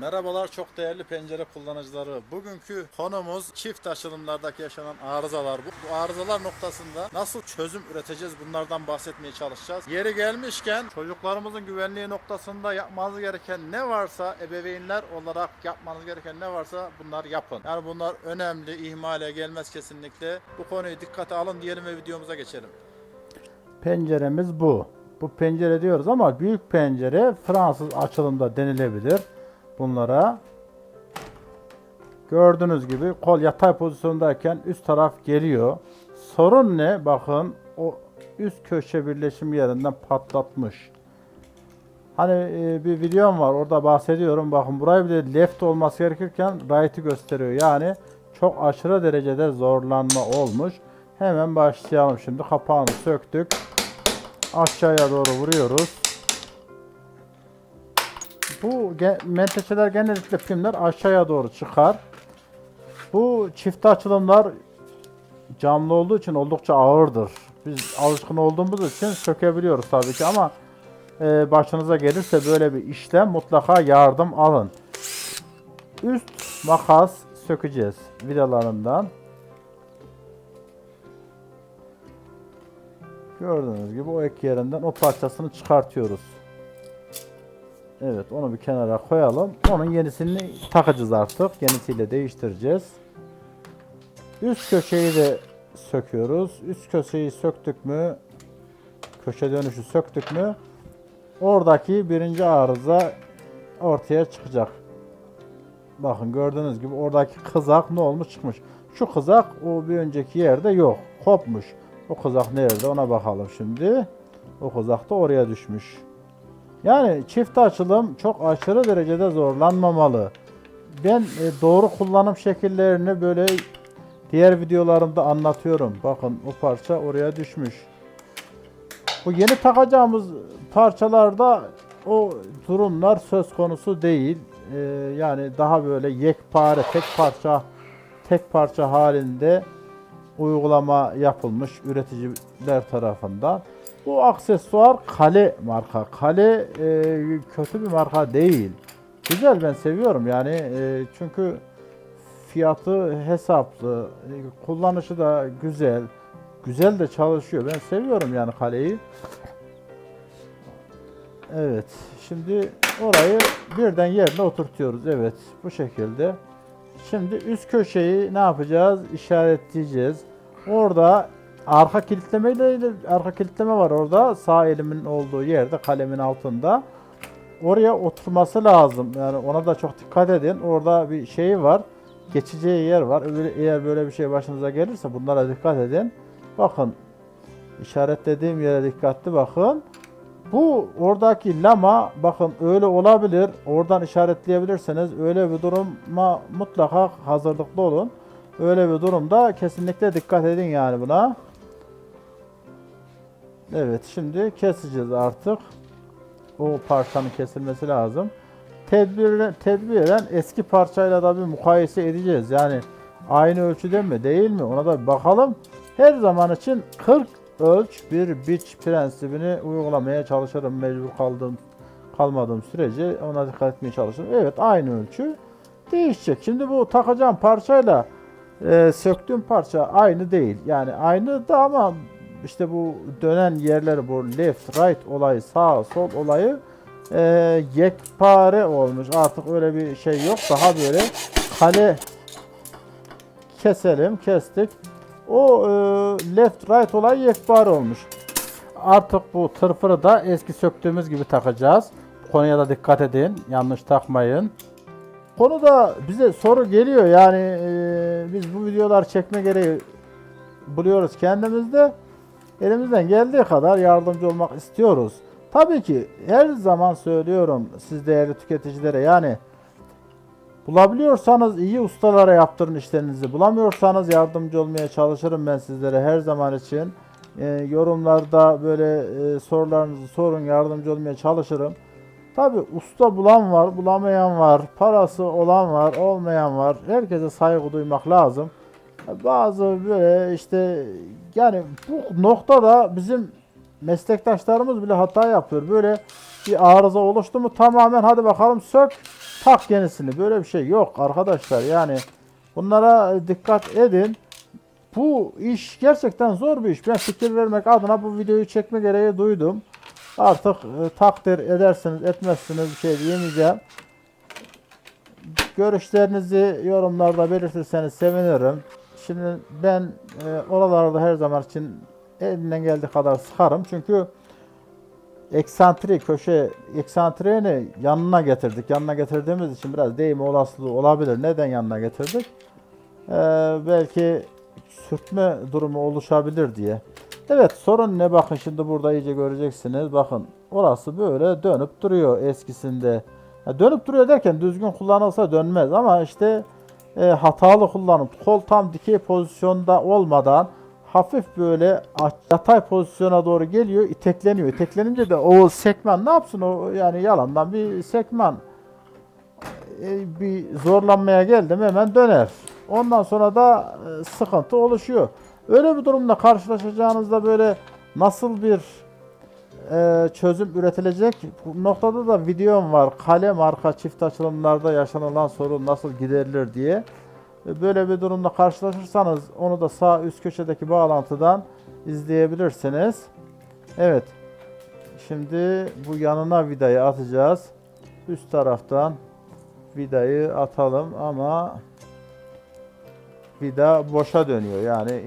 Merhabalar çok değerli pencere kullanıcıları. Bugünkü konumuz çift açılımlardaki yaşanan arızalar. Bu, arızalar noktasında nasıl çözüm üreteceğiz bunlardan bahsetmeye çalışacağız. Yeri gelmişken çocuklarımızın güvenliği noktasında yapmanız gereken ne varsa ebeveynler olarak yapmanız gereken ne varsa bunlar yapın. Yani bunlar önemli, ihmale gelmez kesinlikle. Bu konuyu dikkate alın diyelim ve videomuza geçelim. Penceremiz bu. Bu pencere diyoruz ama büyük pencere Fransız açılımda denilebilir bunlara. Gördüğünüz gibi kol yatay pozisyondayken üst taraf geliyor. Sorun ne? Bakın o üst köşe birleşim yerinden patlatmış. Hani e, bir videom var orada bahsediyorum. Bakın burayı bile left olması gerekirken right'ı gösteriyor. Yani çok aşırı derecede zorlanma olmuş. Hemen başlayalım şimdi. Kapağını söktük. Aşağıya doğru vuruyoruz. Bu menteşeler genellikle filmler aşağıya doğru çıkar. Bu çift açılımlar camlı olduğu için oldukça ağırdır. Biz alışkın olduğumuz için sökebiliyoruz tabii ki ama e, başınıza gelirse böyle bir işlem mutlaka yardım alın. Üst makas sökeceğiz vidalarından. Gördüğünüz gibi o ek yerinden o parçasını çıkartıyoruz. Evet onu bir kenara koyalım. Onun yenisini takacağız artık. Yenisiyle değiştireceğiz. Üst köşeyi de söküyoruz. Üst köşeyi söktük mü köşe dönüşü söktük mü oradaki birinci arıza ortaya çıkacak. Bakın gördüğünüz gibi oradaki kızak ne olmuş çıkmış. Şu kızak o bir önceki yerde yok. Kopmuş. O kızak nerede ona bakalım şimdi. O kızak da oraya düşmüş. Yani çift açılım çok aşırı derecede zorlanmamalı. Ben e, doğru kullanım şekillerini böyle diğer videolarımda anlatıyorum. Bakın o parça oraya düşmüş. Bu yeni takacağımız parçalarda o durumlar söz konusu değil. Ee, yani daha böyle yekpare tek parça tek parça halinde uygulama yapılmış üreticiler tarafından. Bu aksesuar Kale marka. Kale e, kötü bir marka değil. Güzel ben seviyorum yani e, çünkü fiyatı hesaplı, e, kullanışı da güzel. Güzel de çalışıyor. Ben seviyorum yani kaleyi. Evet. Şimdi orayı birden yerine oturtuyoruz. Evet. Bu şekilde. Şimdi üst köşeyi ne yapacağız? İşaretleyeceğiz. Orada arka kilitleme ile arka kilitleme var orada. Sağ elimin olduğu yerde kalemin altında. Oraya oturması lazım. Yani ona da çok dikkat edin. Orada bir şey var. Geçeceği yer var. Eğer böyle bir şey başınıza gelirse bunlara dikkat edin. Bakın işaretlediğim yere dikkatli bakın. Bu oradaki lama bakın öyle olabilir. Oradan işaretleyebilirsiniz. Öyle bir duruma mutlaka hazırlıklı olun. Öyle bir durumda kesinlikle dikkat edin yani buna. Evet şimdi keseceğiz artık. O parçanın kesilmesi lazım. Tedbir, tedbiren eski parçayla da bir mukayese edeceğiz. Yani aynı ölçüde mi değil mi ona da bir bakalım. Her zaman için 40 ölç bir biç prensibini uygulamaya çalışırım mecbur kaldığım kalmadığım sürece ona dikkat etmeye çalışırım. Evet aynı ölçü değişecek. Şimdi bu takacağım parçayla e, söktüğüm parça aynı değil. Yani aynı da ama işte bu dönen yerleri bu left right olayı sağ sol olayı e, yekpare olmuş. Artık öyle bir şey yok. Daha böyle kale keselim. Kestik. O e, left right olayı yekpare olmuş. Artık bu tırfırı da eski söktüğümüz gibi takacağız. Bu konuya da dikkat edin. Yanlış takmayın. Konuda bize soru geliyor yani e, biz bu videolar çekme gereği buluyoruz kendimizde. Elimizden geldiği kadar yardımcı olmak istiyoruz. Tabii ki her zaman söylüyorum siz değerli tüketicilere yani bulabiliyorsanız iyi ustalara yaptırın işlerinizi. Bulamıyorsanız yardımcı olmaya çalışırım ben sizlere her zaman için. E, yorumlarda böyle e, sorularınızı sorun yardımcı olmaya çalışırım. Tabi usta bulan var, bulamayan var, parası olan var, olmayan var. Herkese saygı duymak lazım. Bazı böyle işte yani bu noktada bizim meslektaşlarımız bile hata yapıyor. Böyle bir arıza oluştu mu tamamen hadi bakalım sök. tak yenisini. Böyle bir şey yok arkadaşlar. Yani bunlara dikkat edin. Bu iş gerçekten zor bir iş. Ben fikir vermek adına bu videoyu çekme gereği duydum. Artık e, takdir edersiniz, etmezsiniz bir şey diyemeyeceğim. Görüşlerinizi yorumlarda belirtirseniz sevinirim. Şimdi ben e, oralarda her zaman için elinden geldiği kadar sıkarım. Çünkü eksantri köşe eksantreni yanına getirdik. Yanına getirdiğimiz için biraz değme olasılığı olabilir. Neden yanına getirdik? Ee, belki sürtme durumu oluşabilir diye. Evet sorun ne bakın şimdi burada iyice göreceksiniz. Bakın orası böyle dönüp duruyor eskisinde. Ya dönüp duruyor derken düzgün kullanılsa dönmez ama işte e, hatalı kullanıp kol tam dikey pozisyonda olmadan hafif böyle yatay pozisyona doğru geliyor, itekleniyor. İteklenince de o sekman ne yapsın o yani yalandan bir sekman e, bir zorlanmaya geldim hemen döner. Ondan sonra da e, sıkıntı oluşuyor. Öyle bir durumda karşılaşacağınızda böyle nasıl bir e, çözüm üretilecek? Bu noktada da videom var. Kale marka çift açılımlarda yaşanılan sorun nasıl giderilir diye. E, Böyle bir durumda karşılaşırsanız onu da sağ üst köşedeki bağlantıdan izleyebilirsiniz. Evet. Şimdi bu yanına vidayı atacağız. Üst taraftan vidayı atalım ama vida boşa dönüyor. Yani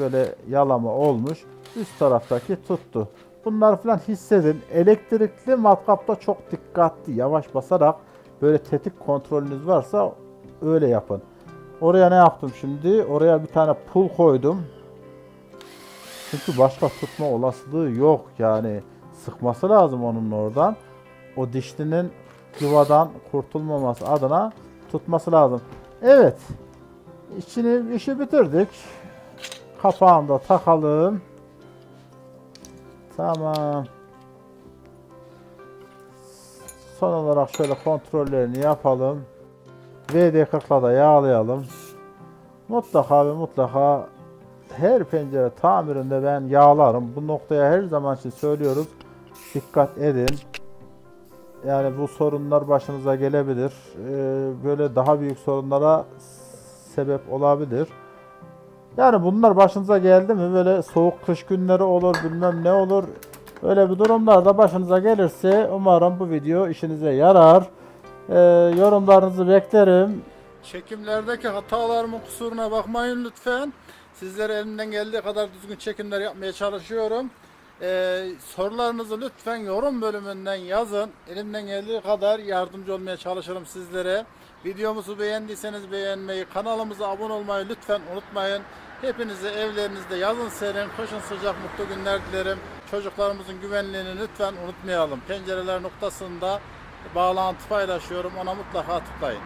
böyle yalama olmuş. Üst taraftaki tuttu. Bunlar falan hissedin. Elektrikli matkapta çok dikkatli, yavaş basarak böyle tetik kontrolünüz varsa öyle yapın. Oraya ne yaptım şimdi? Oraya bir tane pul koydum. Çünkü başka tutma olasılığı yok yani. Sıkması lazım onun oradan. O dişlinin yuvadan kurtulmaması adına tutması lazım. Evet. İçini işi bitirdik. Kapağını da takalım. Tamam. Son olarak şöyle kontrollerini yapalım. VD40'la da yağlayalım. Mutlaka ve mutlaka her pencere tamirinde ben yağlarım. Bu noktaya her zaman için söylüyoruz. Dikkat edin. Yani bu sorunlar başınıza gelebilir. Ee, böyle daha büyük sorunlara sebep olabilir. Yani bunlar başınıza geldi mi böyle soğuk kış günleri olur bilmem ne olur. Öyle bir durumlarda başınıza gelirse umarım bu video işinize yarar. Ee, yorumlarınızı beklerim. Çekimlerdeki hatalarımın kusuruna bakmayın lütfen. Sizlere elimden geldiği kadar düzgün çekimler yapmaya çalışıyorum. Ee, sorularınızı lütfen yorum bölümünden yazın. Elimden geldiği kadar yardımcı olmaya çalışırım sizlere. Videomuzu beğendiyseniz beğenmeyi, kanalımıza abone olmayı lütfen unutmayın. Hepinize evlerinizde yazın serin, kışın sıcak mutlu günler dilerim. Çocuklarımızın güvenliğini lütfen unutmayalım. Pencereler noktasında bağlantı paylaşıyorum. Ona mutlaka tıklayın.